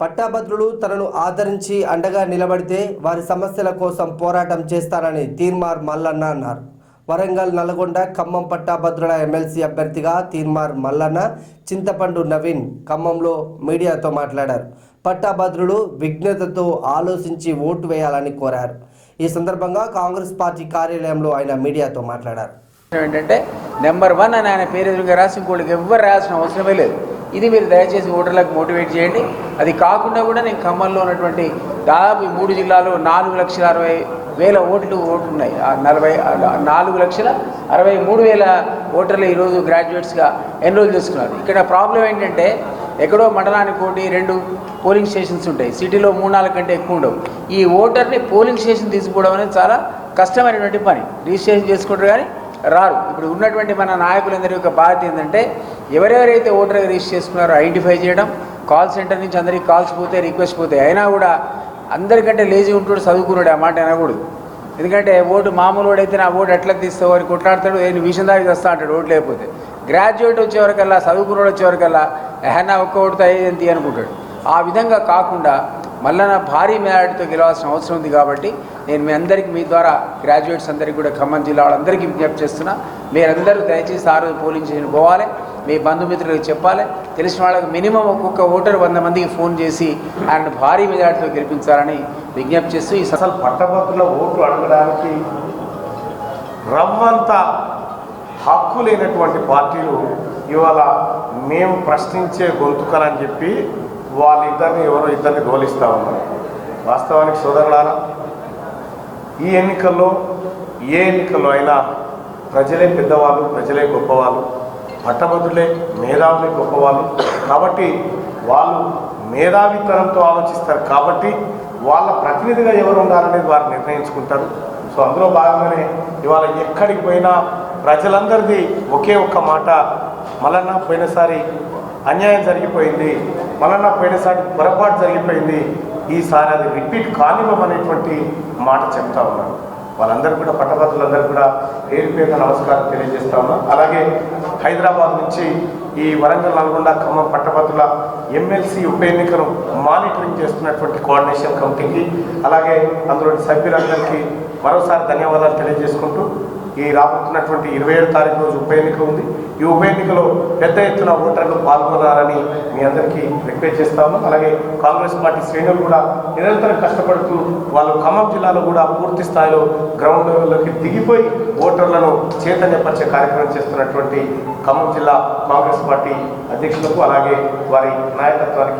పట్టాభద్రులు తనను ఆదరించి అండగా నిలబడితే వారి సమస్యల కోసం పోరాటం చేస్తానని తీర్మార్ మల్లన్న అన్నారు. వరంగల్ నల్గొండ ఖమ్మం పట్టాభద్రుల ఎమ్మెల్సీ అభ్యర్థిగా తీర్మార్ మల్లన్న చింతపండు నవీన్ ఖమ్మంలో మీడియాతో మాట్లాడారు. పట్టాభద్రులు విఘ్నతతో ఆలోచించి ఓటు వేయాలని కోరారు. ఈ సందర్భంగా కాంగ్రెస్ పార్టీ కార్యాలయంలో ఆయన మీడియాతో మాట్లాడారు. ఏంటంటే నెంబర్ వన్ అని ఆయన పేరు రాసిన రాసి ఇంకోటికి ఎవ్వరు రాయాల్సిన అవసరమే లేదు. ఇది మీరు దయచేసి ఓటర్లకు మోటివేట్ చేయండి. అది కాకుండా కూడా నేను ఖమ్మంలో ఉన్నటువంటి దాదాపు మూడు జిల్లాలో నాలుగు లక్షల అరవై వేల ఓట్లు ఓట్లు ఉన్నాయి నలభై నాలుగు లక్షల అరవై మూడు వేల ఓటర్లు ఈరోజు గ్రాడ్యుయేట్స్గా ఎన్రోల్ చేసుకున్నారు? ఇక్కడ ప్రాబ్లం ఏంటంటే ఎక్కడో మండలానికి ఒకటి రెండు పోలింగ్ స్టేషన్స్ ఉంటాయి. సిటీలో మూడు నాలుగు కంటే ఎక్కువ ఉండవు. ఈ ఓటర్ని పోలింగ్ స్టేషన్ తీసుకోవడం అనేది చాలా కష్టమైనటువంటి పని. రిజిస్ట్రేషన్ చేసుకుంటారు కానీ రారు. ఇప్పుడు ఉన్నటువంటి మన నాయకులందరి యొక్క బాధ్యత ఏంటంటే ఎవరెవరైతే ఓటర్ రిజిస్టర్ చేసుకున్నారో ఐడెంటిఫై చేయడం కాల్ సెంటర్ నుంచి అందరికీ కాల్స్ పోతే రిక్వెస్ట్ పోతాయి. అయినా కూడా అందరికంటే లేజీ ఉంటాడు చదువుకున్నాడు ఆ మాట అనకూడదు ఎందుకంటే ఓటు మామూలు వాడైతే నా ఓటు ఎట్లా తీస్తావు అని కొట్లాడతాడు నేను విషయం దానికి వస్తా అంటాడు ఓటు లేకపోతే. గ్రాడ్యుయేట్ వచ్చేవరకల్లా చదువుకున్నాడు వచ్చేవరకల్లా ఎహన్నా ఒక్క ఓటుతో అయ్యేది అనుకుంటాడు. ఆ విధంగా కాకుండా మళ్ళా నా భారీ మేడాటితో గెలవాల్సిన అవసరం ఉంది కాబట్టి నేను మీ అందరికీ మీ ద్వారా గ్రాడ్యుయేట్స్ అందరికీ కూడా ఖమ్మం జిల్లా వాళ్ళందరికీ విజ్ఞప్తి చేస్తున్నా. మీరందరూ దయచేసి ఆ రోజు పోలింగ్ స్టేషన్ పోవాలి. మీ బంధుమిత్రులకు చెప్పాలి. తెలిసిన వాళ్ళకి మినిమం ఒక్కొక్క ఓటర్ వంద మందికి ఫోన్ చేసి ఆయన భారీ మెజార్టీతో గెలిపించాలని విజ్ఞప్తి చేస్తూ ఈ అసలు పట్టభద్రుల ఓట్లు అడగడానికి రవ్వంత హక్కు లేనటువంటి పార్టీలు ఇవాళ మేము ప్రశ్నించే గొంతుకలని చెప్పి వాళ్ళిద్దరిని ఎవరో ఇద్దరిని గోలిస్తూ ఉన్నారు. వాస్తవానికి సోదరులారా ఈ ఎన్నికల్లో ఏ ఎన్నికల్లో అయినా ప్రజలే పెద్దవాళ్ళు ప్రజలే గొప్పవాళ్ళు. పట్టభద్రులే మేధావులే గొప్పవాళ్ళు. కాబట్టి వాళ్ళు మేధావితనంతో ఆలోచిస్తారు. కాబట్టి వాళ్ళ ప్రతినిధిగా ఎవరు ఉండాలనేది వారు నిర్ణయించుకుంటారు. సో అందులో భాగంగానే ఇవాళ ఎక్కడికి పోయినా ప్రజలందరిది ఒకే ఒక్క మాట. మళ్ళా పోయినసారి అన్యాయం జరిగిపోయింది. మళ్ళా పోయినసారి పొరపాటు జరిగిపోయింది. ఈసారి అది రిపీట్ కానివ్వమనేటువంటి మాట చెప్తా ఉన్నారు వాళ్ళందరూ కూడా పట్టభద్రులందరూ కూడా పేరు పేరున నమస్కారం తెలియజేస్తా ఉన్నాం. అలాగే హైదరాబాద్ నుంచి ఈ వరంగల్ నల్గొండ ఖమ్మం పట్టభద్రుల ఎమ్మెల్సీ ఉప ఎన్నికను మానిటరింగ్ చేస్తున్నటువంటి కోఆర్డినేషన్ కమిటీకి అలాగే అందులోని సభ్యులందరికీ మరోసారి ధన్యవాదాలు తెలియజేసుకుంటూ ఈ రాబోతున్నటువంటి ఇరవై ఏడు తారీఖు రోజు ఉప ఎన్నిక ఉంది. ఈ ఉప ఎన్నికలో పెద్ద ఎత్తున ఓటర్లు పాల్గొనాలని మీ అందరికీ రిక్వెస్ట్ చేస్తాము. అలాగే కాంగ్రెస్ పార్టీ శ్రేణులు కూడా నిరంతరం కష్టపడుతూ వాళ్ళు ఖమ్మం జిల్లాలో కూడా పూర్తి స్థాయిలో గ్రౌండ్ లెవెల్లోకి దిగిపోయి ఓటర్లను చైతన్యపరిచే కార్యక్రమం చేస్తున్నటువంటి ఖమ్మం జిల్లా కాంగ్రెస్ పార్టీ అధ్యక్షులకు అలాగే వారి నాయకత్వానికి